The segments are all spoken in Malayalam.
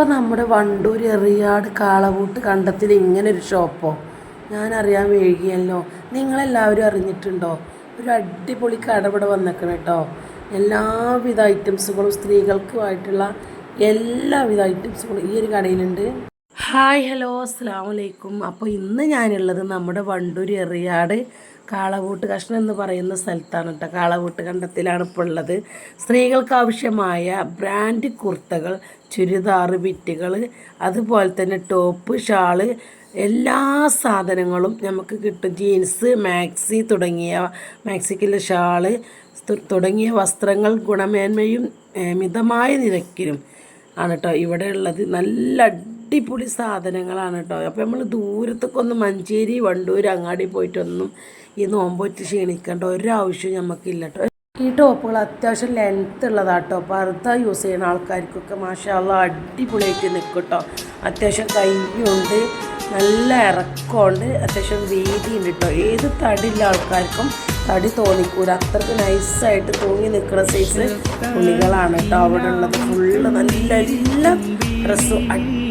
അപ്പോൾ നമ്മുടെ വണ്ടൂർ എറിയാട് കാളവൂട്ട് കണ്ടത്തിൽ ഇങ്ങനെ ഒരു ഷോപ്പോ ഞാൻ അറിയാൻ വൈകിയല്ലോ. നിങ്ങളെല്ലാവരും അറിഞ്ഞിട്ടുണ്ടോ? ഒരു അടിപൊളി കട ഇവിടെ വന്നേക്കണം കേട്ടോ എല്ലാവിധ ഐറ്റംസുകളും സ്ത്രീകൾക്കുമായിട്ടുള്ള എല്ലാവിധ ഐറ്റംസുകളും ഈ ഒരു കടയിലുണ്ട്. ഹായ് ഹലോ അസ്സാം വലൈക്കും അപ്പോൾ ഇന്ന് ഞാനുള്ളത് നമ്മുടെ വണ്ടൂർ എറിയാട് കാളവൂട്ട് കഷ്ണം എന്ന് പറയുന്ന സ്ഥലത്താണ് കേട്ടോ കാളവൂട്ട് കണ്ടത്തിലാണ് ഇപ്പോൾ ഉള്ളത്. സ്ത്രീകൾക്ക് ആവശ്യമായ ബ്രാൻഡ് കുർത്തകൾ ചുരിദാർ ബിറ്റുകൾ അതുപോലെ തന്നെ ടോപ്പ് ഷാൾ എല്ലാ സാധനങ്ങളും നമുക്ക് കിട്ടും. ജീൻസ് മാക്സി തുടങ്ങിയ മാക്സിക്കുള്ള ഷാൾ തുടങ്ങിയ വസ്ത്രങ്ങൾ ഗുണമേന്മയും മിതമായ നിരക്കിലും ആണ് കേട്ടോ ഇവിടെ ഉള്ളത് നല്ല അടിപൊളി സാധനങ്ങളാണ് കേട്ടോ അപ്പോൾ നമ്മൾ ദൂരത്തൊക്കെ മഞ്ചേരി വണ്ടൂർ അങ്ങാടി പോയിട്ടൊന്നും ഈ നോമ്പോറ്റ് ക്ഷീണിക്കേണ്ട ഒരാവശ്യവും നമുക്കില്ല കേട്ടോ ഈ ടോപ്പുകൾ അത്യാവശ്യം ലെങ്ത്ത് ഉള്ളതാണ് കേട്ടോ പർദ്ദ യൂസ് ചെയ്യുന്ന ആൾക്കാർക്കൊക്കെ മാഷാള്ള അടിപൊളിയായിട്ട് നിൽക്കും കേട്ടോ അത്യാവശ്യം കൈയുണ്ട് നല്ല ഇറക്കമുണ്ട് അത്യാവശ്യം വീതിയുണ്ട് കേട്ടോ ഏത് തടിയുള്ള ആൾക്കാർക്കും തടി തോന്നിക്കൂല. അത്രയ്ക്ക് നൈസായിട്ട് തൂങ്ങി നിൽക്കുന്ന സൈസ് തുണികളാണ് കേട്ടോ അവിടെ ഉള്ളത് ഫുള്ള് നല്ല എല്ലാ ഡ്രസ്സും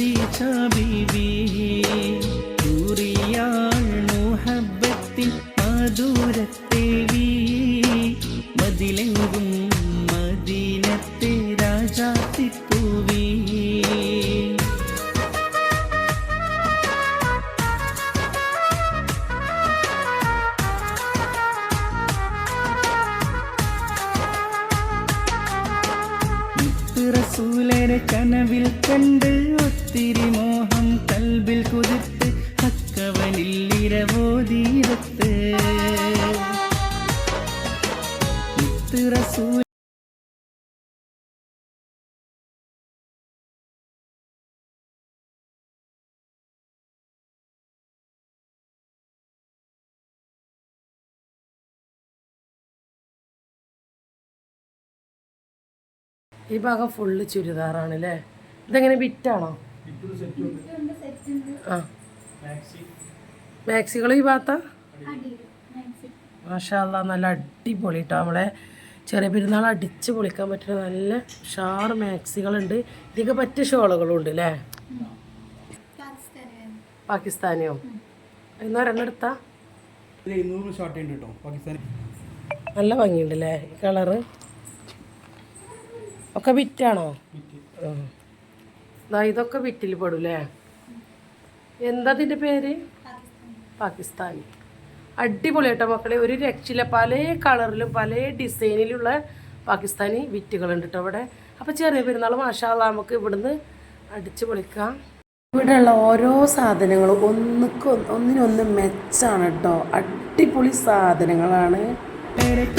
ഖദീജ ബീവി. ൂറിയാൾ മുഹബത്തിൽ മധുരത്തേവി മതിലെങ്കും മദീനത്തെ രാജാത്തിപ്പൂവി കനവിൽ കണ്ട് ഒത്തിരി മോഹം കൽബിൽ കുതിർത്ത് അക്കവനിൽ ഇരവോതീരത്ത് മുത്ത് റസൂൽ ഈ ഭാഗം ഫുള്ള് ചുരിദാറാണ് അല്ലേ ഇതെങ്ങനെ ബിറ്റാണോ ആ. മാക്സികൾ ഈ ഭാഗത്താ? മാഷാല്ല നല്ല അടിപൊളി കേട്ടോ നമ്മളെ. ചെറിയ പെരുന്നാൾ അടിച്ച് പൊളിക്കാൻ പറ്റുന്ന നല്ല ഷാർ മാക്സികളുണ്ട്. ഇതൊക്കെ പറ്റിയ ഷോളുകളും ഉണ്ട് അല്ലേ പാകിസ്ഥാനിയോ എന്നാ പാകിസ്ഥാനി. നല്ല ഭംഗിയുണ്ട് അല്ലേ ഈ കളറ്? ഒക്കെ വിറ്റാണോ? ഇതൊക്കെ വിറ്റിൽ പെടൂലേ എന്താ ഇതിന്റെ പേര്? പാകിസ്ഥാനി. അടിപൊളി കേട്ടോ മക്കളെ. ഒരു രക്ഷയില്ല. പല കളറിലും പല ഡിസൈനിലുള്ള പാകിസ്ഥാനി വിറ്റുകളുണ്ട് കേട്ടോ ഇവിടെ അപ്പോൾ ചെറിയ പെരുന്നാൾ മാഷാള്ള നമുക്ക് ഇവിടുന്ന് അടിച്ചു പൊളിക്കാം. ഇവിടെയുള്ള ഓരോ സാധനങ്ങളും ഒന്നുക്ക് ഒന്നിനൊന്ന് മെച്ചാണ് കേട്ടോ. അടിപൊളി സാധനങ്ങളാണ്.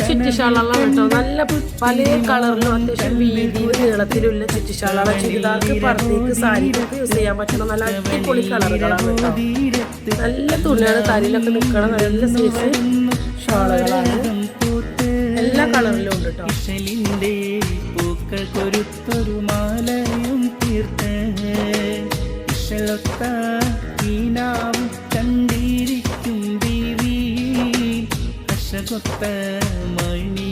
ചുറ്റിശാളെല്ലാം കേട്ടോ നല്ല പല കളറിലും അത്യാവശ്യം വീതി നീളത്തിലുള്ള ചുറ്റിശാളാണ് ചുരിദാർക്ക് പറഞ്ഞേക്ക് സാരിക്കൊക്കെ യൂസ് ചെയ്യാൻ പറ്റുന്ന നല്ല അടിപൊളി കളറുകളാണ് കേട്ടോ. നല്ല തുണിയാണ് തലയിലൊക്കെ നിൽക്കണ നല്ല സൈസ് ഷാളുകളാണ്. എല്ലാ കളറിലും ഉണ്ട് കേട്ടോ. ഇശലിന്റെ പൂക്കൾ കൊരുത്തൊരു മാലയും തീർത്ത്. ബീവി അശകൊത്ത മണിമുത്ത് കതി